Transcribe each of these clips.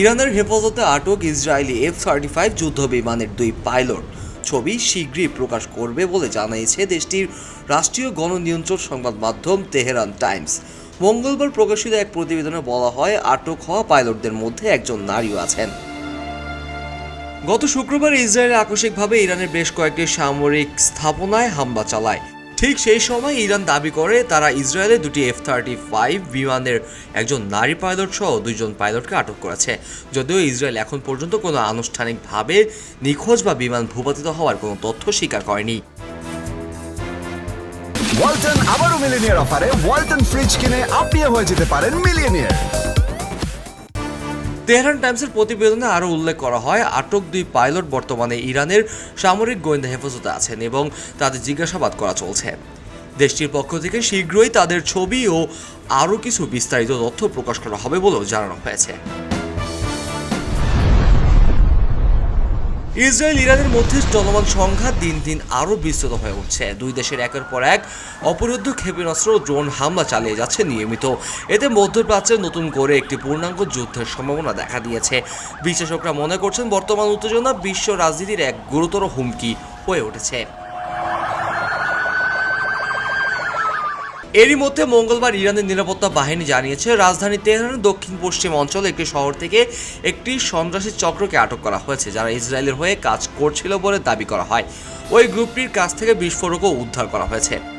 ইরানের হেফাজতে আটক ইসরায়েলি এফ থার্টি ফাইভ যুদ্ধ বিমানের দুই পাইলট। ছবি শীঘ্রই প্রকাশ করবে বলে জানিয়েছে দেশটির রাষ্ট্রীয় গণনিয়ন্ত্রণ সংবাদ মাধ্যম তেহরান টাইমস। মঙ্গলবার প্রকাশিত এক প্রতিবেদনে বলা হয়, আটক হওয়া পাইলটদের মধ্যে একজন নারীও আছেন। গত শুক্রবার ইসরায়েল আকস্মিকভাবে ইরানের বেশ কয়েকটি সামরিক স্থাপনায় হামলা চালায়। ঠিক সেই সময় ইরান দাবি করে তারা ইসরায়েলের দুটি এফ থার্টি ফাইভ বিমানের একজন নারী পাইলট সহ দুইজন পাইলটকে আটক করেছে। যদিও ইসরায়েল এখন পর্যন্ত কোনো আনুষ্ঠানিকভাবে নিখোঁজ বা বিমান ভূপাতিত হওয়ার কোনো তথ্য স্বীকার করেনি। ওয়ালটন আবারও মিলিনিয়ার অফারে ওয়ালটন ফ্রিজ কিনে আপনিও হয়ে যেতে পারেন মিলিয়নিয়ার। তেহরান টাইমসের প্রতিবেদনে আরও উল্লেখ করা হয়, আটক দুই পাইলট বর্তমানে ইরানের সামরিক গোয়েন্দা হেফাজতে আছেন এবং তাদের জিজ্ঞাসাবাদ করা চলছে। দেশটির পক্ষ থেকে শীঘ্রই তাদের ছবি ও আরও কিছু বিস্তারিত তথ্য প্রকাশ করা হবে বলেও জানানো হয়েছে। ইসরায়েল ইরানের মধ্যে চলমান সংঘাত দিন দিন আরও বিস্তৃত হয়ে উঠছে। দুই দেশের একের পর এক অপরুদ্ধ ক্ষেপণাস্ত্র ড্রোন হামলা চালিয়ে যাচ্ছে নিয়মিত। এতে মধ্যপ্রাচ্যে নতুন করে একটি পূর্ণাঙ্গ যুদ্ধের সম্ভাবনা দেখা দিয়েছে। বিশ্লেষকরা মনে করছেন, বর্তমান উত্তেজনা বিশ্ব রাজনীতির এক গুরুতর হুমকি হয়ে উঠেছে। এরই মধ্যে মঙ্গলবার ইরানের নিরাপত্তা বাহিনী জানিয়েছে, রাজধানী তেহরানের দক্ষিণ পশ্চিম অঞ্চলে একটি শহর থেকে একটি সন্ত্রাসী চক্রকে আটক করা হয়েছে, যারা ইসরায়েলের হয়ে কাজ করছিল বলে দাবি করা হয়। ওই গ্রুপটির কাছ থেকে বিস্ফোরকও উদ্ধার করা হয়েছে।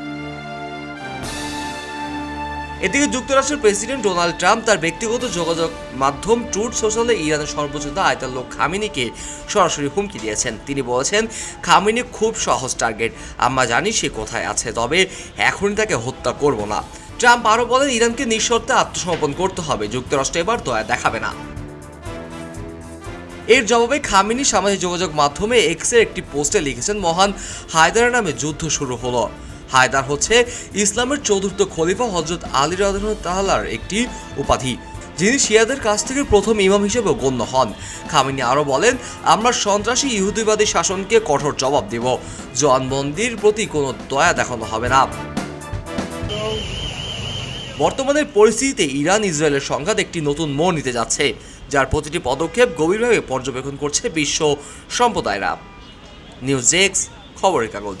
এদিকে যুক্তরাষ্ট্রের প্রেসিডেন্ট ডোনাল্ড ট্রাম্প তার ব্যক্তিগত যোগাযোগ মাধ্যম ট্রুথ সোশ্যালে ইরানের সর্বোচ্চ আয়তাল্লোক খামিনিকে সরাসরি হুমকি দিয়েছেন। তিনি বলেছেন, খামিনি খুব সহজ টার্গেট। আমরা জানি সে কোথায় আছে, তবে এখনই তাকে হত্যা করব না। ট্রাম্প আরও বলেন, ইরানকে নিঃশর্তে আত্মসমর্পণ করতে হবে। যুক্তরাষ্ট্র এবার দয়া দেখাবে না। এর জবাবে খামিনি সামাজিক যোগাযোগ মাধ্যমে এক্সের একটি পোস্টে লিখেছেন, মহান হায়দারের নামে যুদ্ধ শুরু হলো। হায়দার হচ্ছে ইসলামের চতুর্থ খলিফা হজরত আলী তাহলার একটি উপাধি, যিনি শিয়াদের কাছ থেকে প্রথম ইমাম হিসেবে গণ্য হন। খামিনি আরও বলেন, আমরা সন্ত্রাসী ইহুদিবাদী শাসনকে কঠোর জবাব দেব। জওয়ানবন্দির প্রতি কোনো দয়া দেখানো হবে না। বর্তমানের পরিস্থিতিতে ইরান ইসরায়েলের সংঘাত একটি নতুন মোড় নিতে যাচ্ছে, যার প্রতিটি পদক্ষেপ গভীরভাবে পর্যবেক্ষণ করছে বিশ্ব সম্প্রদায়রা। নিউজ এক্স খবরের কাগজ।